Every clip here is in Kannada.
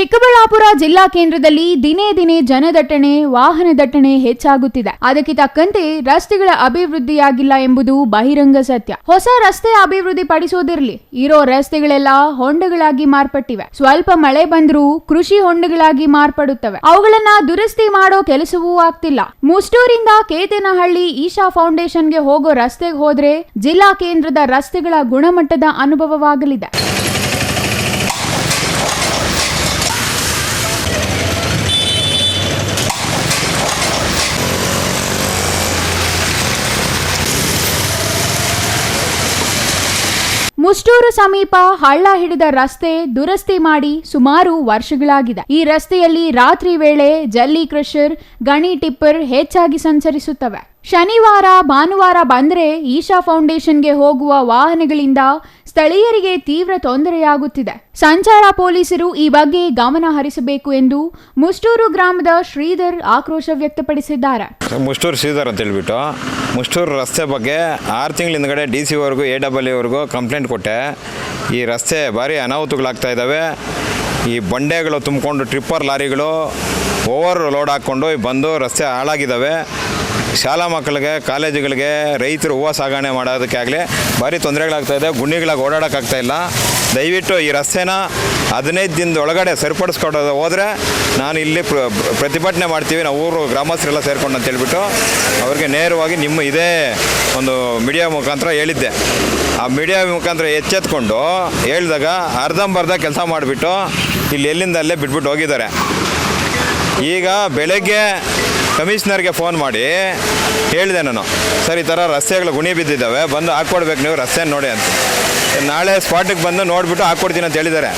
ಚಿಕ್ಕಬಳ್ಳಾಪುರ ಜಿಲ್ಲಾ ಕೇಂದ್ರದಲ್ಲಿ ದಿನೇ ದಿನೇ ಜನದಟ್ಟಣೆ, ವಾಹನ ದಟ್ಟಣೆ ಹೆಚ್ಚಾಗುತ್ತಿದೆ. ಅದಕ್ಕೆ ತಕ್ಕಂತೆ ರಸ್ತೆಗಳ ಅಭಿವೃದ್ಧಿಯಾಗಿಲ್ಲ ಎಂಬುದು ಬಹಿರಂಗ ಸತ್ಯ. ಹೊಸ ರಸ್ತೆ ಅಭಿವೃದ್ಧಿ ಪಡಿಸೋದಿರಲಿ ಇರೋ ರಸ್ತೆಗಳೆಲ್ಲ ಹೊಂಡಗಳಾಗಿ ಮಾರ್ಪಟ್ಟಿವೆ. ಸ್ವಲ್ಪ ಮಳೆ ಬಂದರೂ ಕೃಷಿ ಹೊಂಡಗಳಾಗಿ ಮಾರ್ಪಡುತ್ತವೆ. ಅವುಗಳನ್ನ ದುರಸ್ತಿ ಮಾಡೋ ಕೆಲಸವೂ ಆಗ್ತಿಲ್ಲ. ಮುಸ್ಟೂರಿಂದ ಕೇತನಹಳ್ಳಿ ಈಶಾ ಫೌಂಡೇಶನ್ಗೆ ಹೋಗೋ ರಸ್ತೆಗೆ ಹೋದ್ರೆ ಜಿಲ್ಲಾ ಕೇಂದ್ರದ ರಸ್ತೆಗಳ ಗುಣಮಟ್ಟದ ಅನುಭವವಾಗಲಿದೆ. ಮುಷ್ಟೂರು ಸಮೀಪ ಹಳ್ಳ ಹಿಡಿದ ರಸ್ತೆ ದುರಸ್ತಿ ಮಾಡಿ ಸುಮಾರು ವರ್ಷಗಳಾಗಿದೆ. ಈ ರಸ್ತೆಯಲ್ಲಿ ರಾತ್ರಿ ವೇಳೆ ಜಲ್ಲಿ ಕ್ರಷರ್, ಗಣಿ ಟಿಪ್ಪರ್ ಹೆಚ್ಚಾಗಿ ಸಂಚರಿಸುತ್ತವೆ. ಶನಿವಾರ, ಭಾನುವಾರ ಬಂದ್ರೆ ಈಶಾ ಫೌಂಡೇಶನ್ಗೆ ಹೋಗುವ ವಾಹನಗಳಿಂದ ಸ್ಥಳೀಯರಿಗೆ ತೀವ್ರ ತೊಂದರೆಯಾಗುತ್ತಿದೆ. ಸಂಚಾರ ಪೊಲೀಸರು ಈ ಬಗ್ಗೆ ಗಮನ ಹರಿಸಬೇಕು ಎಂದು ಮುಷ್ಟೂರು ಗ್ರಾಮದ ಶ್ರೀಧರ್ ಆಕ್ರೋಶ ವ್ಯಕ್ತಪಡಿಸಿದ್ದಾರೆ. ಮುಷ್ಟೂರು ಶ್ರೀಧರ್ ಅಂತ ಹೇಳ್ಬಿಟ್ಟು, ಮುಷ್ಟೂರು ರಸ್ತೆ ಬಗ್ಗೆ ಆರು ತಿಂಗಳ ಹಿಂದ್ಗಡೆ ಡಿ ಸಿ ವರ್ಗು ಎ ಡಬಲ್ ವರ್ಗೂ ಕಂಪ್ಲೇಂಟ್ ಕೊಟ್ಟೆ. ಈ ರಸ್ತೆ ಭಾರಿ ಅನಾಹುತಗಳಾಗ್ತಾ ಇದ್ದಾವೆ ಈ ಬಂಡೆಗಳು ತುಂಬಿಕೊಂಡು, ಟ್ರಿಪ್ಪರ್ ಲಾರಿಗಳು ಓವರ್ ಲೋಡ್ ಹಾಕ್ಕೊಂಡು ಬಂದು ರಸ್ತೆ ಹಾಳಾಗಿದ್ದಾವೆ ಶಾಲಾ ಮಕ್ಕಳಿಗೆ, ಕಾಲೇಜುಗಳಿಗೆ ರೈತರು ಹೂವು ಸಾಗಣೆ ಮಾಡೋದಕ್ಕೆ ಆಗಲಿ ಭಾರಿ ತೊಂದರೆಗಳಾಗ್ತಾ ಇದೆ, ಗುಂಡಿಗಳಾಗಿ ಓಡಾಡೋಕ್ಕಾಗ್ತಾ ಇಲ್ಲ. ದಯವಿಟ್ಟು ಈ ರಸ್ತೆನ ಹದಿನೈದು ದಿನದ ಒಳಗಡೆ ಸರಿಪಡಿಸ್ಕೊಡೋದು ಹೋದರೆ ನಾನು ಇಲ್ಲಿ ಪ್ರ, ಪ್ರತಿಭಟನೆ ಮಾಡ್ತೀವಿ, ನಾವು ಊರು ಗ್ರಾಮಸ್ಥರೆಲ್ಲ ಸೇರ್ಕೊಂಡು ಅಂತ ಹೇಳ್ಬಿಟ್ಟು ಅವ್ರಿಗೆ ನೇರವಾಗಿ ನಿಮ್ಮ ಇದೇ ಒಂದು ಮೀಡಿಯಾ ಮುಖಾಂತರ ಹೇಳಿದ್ದೆ. ಆ ಮೀಡಿಯಾ ಮುಖಾಂತರ ಎಚ್ಚೆತ್ಕೊಂಡು ಹೇಳಿದಾಗ ಅರ್ಧಂಬರ್ಧ ಕೆಲಸ ಮಾಡಿಬಿಟ್ಟು ಇಲ್ಲಿ ಎಲ್ಲಿಂದ ಅಲ್ಲೇ ಬಿಟ್ಬಿಟ್ಟು ಹೋಗಿದ್ದಾರೆ. ಈಗ ಬೆಳಗ್ಗೆ ಕಮಿಷನರ್ಗೆ ಫೋನ್ ಮಾಡಿ ಹೇಳಿದೆ ನಾನು, ಸರ್, ಈ ಥರ ರಸ್ತೆಗಳು ಗುಣಿ ಬಿದ್ದಿದ್ದಾವೆ, ಬಂದು ಹಾಕ್ಕೊಡ್ಬೇಕು ನೀವು ರಸ್ತೆ ನೋಡಿ ಅಂತ. ನಾಳೆ ಸ್ಪಾಟಿಗೆ ಬಂದು ನೋಡಿಬಿಟ್ಟು ಹಾಕ್ಕೊಡ್ತೀನಿ ಅಂತ ಹೇಳಿದ್ದಾರೆ.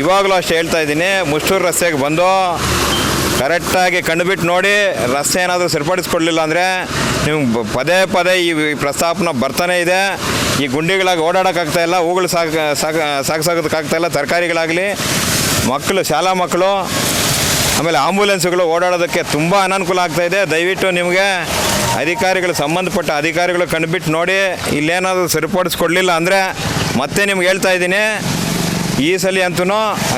ಇವಾಗಲೂ ಅಷ್ಟೇ ಹೇಳ್ತಾ ಇದ್ದೀನಿ, ಮುಷ್ಟೂರು ರಸ್ತೆಗೆ ಬಂದು ಕರೆಕ್ಟಾಗಿ ಕಂಡುಬಿಟ್ಟು ನೋಡಿ, ರಸ್ತೆ ಏನಾದರೂ ಸರಿಪಡಿಸ್ಕೊಡ್ಲಿಲ್ಲ ಅಂದರೆ ನಿಮ್ಗೆ ಪದೇ ಪದೇ ಈ ಪ್ರಸ್ತಾಪನ ಬರ್ತಾನೆ ಇದೆ. ಈ ಗುಂಡಿಗಳಾಗಿ ಓಡಾಡೋಕ್ಕಾಗ್ತಾ ಇಲ್ಲ, ಹೂಗಳು ಸಾಕು ಸಾಕು ಸಾಗಿಸೋದಕ್ಕಾಗ್ತಾ ಇಲ್ಲ, ತರಕಾರಿಗಳಾಗಲಿ, ಮಕ್ಕಳು, ಶಾಲಾ ಮಕ್ಕಳು ಆಮೇಲೆ ಆಂಬುಲೆನ್ಸ್ಗಳು ಓಡಾಡೋದಕ್ಕೆ ತುಂಬ ಅನಾನುಕೂಲ ಆಗ್ತಾ ಇದೆ. ದಯವಿಟ್ಟು ನಿಮಗೆ ಅಧಿಕಾರಿಗಳು ಸಂಬಂಧಪಟ್ಟ ಅಧಿಕಾರಿಗಳು ಕಂಡುಬಿಟ್ಟು ನೋಡಿ. ಇಲ್ಲೇನಾದರೂ ಸರಿಪಡಿಸ್ಕೊಡ್ಲಿಲ್ಲ ಅಂದರೆ ಮತ್ತೆ ನಿಮ್ಗೆ ಹೇಳ್ತಾ ಇದ್ದೀನಿ. ಈ ಸಲ ಅಂತೂ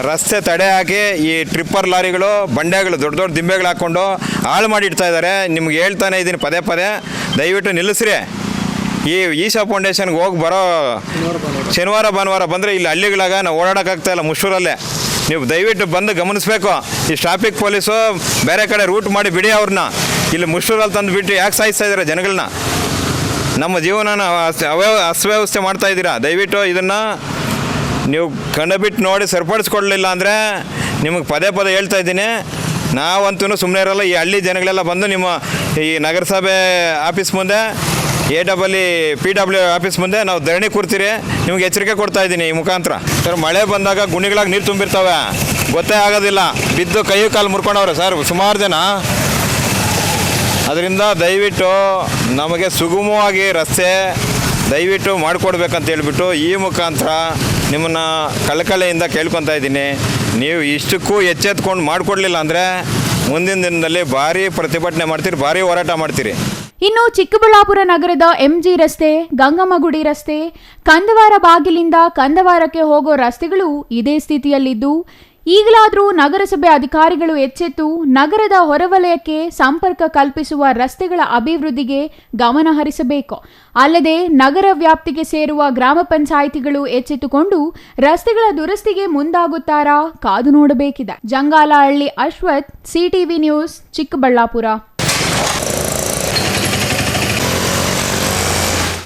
ರಸ್ತೆ ತಡೆ ಹಾಕಿ ಈ ಟ್ರಿಪ್ಪರ್ ಲಾರಿಗಳು ಬಂಡೆಗಳು ದೊಡ್ಡ ದೊಡ್ಡ ದಿಂಬೆಗಳು ಹಾಕ್ಕೊಂಡು ಹಾಳು ಮಾಡಿಡ್ತಾ ಇದ್ದಾರೆ. ನಿಮ್ಗೆ ಹೇಳ್ತಾನೆ ಇದ್ದೀನಿ ಪದೇ ಪದೇ. ದಯವಿಟ್ಟು ನಿಲ್ಲಿಸ್ರಿ. ಈ ಈಶಾ ಫೌಂಡೇಶನ್ಗೆ ಹೋಗಿ ಬರೋ ಶನಿವಾರ ಭಾನುವಾರ. ಬಂದರೆ ಇಲ್ಲಿ ಹಳ್ಳಿಗಳಾಗ ನಾವು ಓಡಾಡೋಕ್ಕಾಗ್ತಾಯಿಲ್ಲ ಮುಷ್ಟೂರಲ್ಲೇ ನೀವು ದಯವಿಟ್ಟು ಬಂದು ಗಮನಿಸಬೇಕು. ಈ ಟ್ರಾಫಿಕ್ ಪೊಲೀಸು ಬೇರೆ ಕಡೆ ರೂಟ್ ಮಾಡಿ ಬಿಡಿ ಅವ್ರನ್ನ. ಇಲ್ಲಿ ಮುಷ್ಟೂರಲ್ಲಿ ತಂದು ಬಿಟ್ಟು ಯಾಕೆ ಸಾಯಿಸ್ತಾ ಇದ್ದಾರೆ ಜನಗಳನ್ನ? ನಮ್ಮ ಜೀವನನ ಅವ್ಯವ ಅಸ್ವ್ಯವಸ್ಥೆ ಮಾಡ್ತಾ ಇದ್ದೀರಾ? ದಯವಿಟ್ಟು ಇದನ್ನು ನೀವು ಕಂಡುಬಿಟ್ಟು ನೋಡಿ ಸರಿಪಡಿಸ್ಕೊಡ್ಲಿಲ್ಲ ಅಂದರೆ ನಿಮಗೆ ಪದೇ ಪದೇ ಹೇಳ್ತಾ ಇದ್ದೀನಿ. ನಾವಂತೂ ಸುಮ್ಮನೆ ಇರಲ್ಲ, ಈ ಹಳ್ಳಿ ಜನಗಳೆಲ್ಲ ಬಂದು ನಿಮ್ಮ ಈ ನಗರಸಭೆ ಆಫೀಸ್ ಮುಂದೆ A double E P W office ಮುಂದೆ ನಾವು ಧರಣಿ ಕೂರ್ತೀರಿ. ನಿಮ್ಗೆ ಎಚ್ಚರಿಕೆ ಕೊಡ್ತಾ ಇದ್ದೀನಿ ಈ ಮುಖಾಂತರ. ಸರ್, ಮಳೆ ಬಂದಾಗ ಗುಣಿಗಳಾಗಿ ನೀರು ತುಂಬಿರ್ತವೆ. ಗೊತ್ತೇ ಆಗೋದಿಲ್ಲ. ಬಿದ್ದು ಕೈ ಕಾಲು ಮುರ್ಕೊಂಡವ್ರೆ ಸರ್, ಸುಮಾರು ಜನ. ಅದರಿಂದ ದಯವಿಟ್ಟು ನಮಗೆ ಸುಗಮವಾಗಿ ರಸ್ತೆ ದಯವಿಟ್ಟು ಮಾಡಿಕೊಡ್ಬೇಕಂತ ಹೇಳ್ಬಿಟ್ಟು ಈ ಮುಖಾಂತರ ನಿಮ್ಮನ್ನು ಕಳಕಳೆಯಿಂದ ಕೇಳ್ಕೊತಾ ಇದ್ದೀನಿ. ನೀವು ಇಷ್ಟಕ್ಕೂ ಎಚ್ಚೆತ್ಕೊಂಡು ಮಾಡಿಕೊಡ್ಲಿಲ್ಲ ಅಂದರೆ ಮುಂದಿನ ದಿನದಲ್ಲಿ ಭಾರಿ ಪ್ರತಿಭಟನೆ ಮಾಡ್ತೀರಿ, ಭಾರಿ ಹೋರಾಟ ಮಾಡ್ತೀರಿ. ಇನ್ನು ಚಿಕ್ಕಬಳ್ಳಾಪುರ ನಗರದ ಎಂಜಿ ರಸ್ತೆ, ಗಂಗಮ್ಮಗುಡಿ ರಸ್ತೆ, ಕಂದವಾರ ಬಾಗಿಲಿಂದ ಕಂದವಾರಕ್ಕೆ ಹೋಗೋ ರಸ್ತೆಗಳು ಇದೇ ಸ್ಥಿತಿಯಲ್ಲಿದ್ದು ಈಗಲಾದರೂ ನಗರಸಭೆ ಅಧಿಕಾರಿಗಳು ಎಚ್ಚೆತ್ತು ನಗರದ ಹೊರವಲಯಕ್ಕೆ ಸಂಪರ್ಕ ಕಲ್ಪಿಸುವ ರಸ್ತೆಗಳ ಅಭಿವೃದ್ಧಿಗೆ ಗಮನ ಹರಿಸಬೇಕು. ಅಲ್ಲದೆ ನಗರ ವ್ಯಾಪ್ತಿಗೆ ಸೇರುವ ಗ್ರಾಮ ಪಂಚಾಯಿತಿಗಳು ಎಚ್ಚೆತ್ತುಕೊಂಡು ರಸ್ತೆಗಳ ದುರಸ್ತಿಗೆ ಮುಂದಾಗುತ್ತಾರಾ ಕಾದು ನೋಡಬೇಕಿದೆ. Jangalahalli Ashwath, CTV news, Chikkaballapur.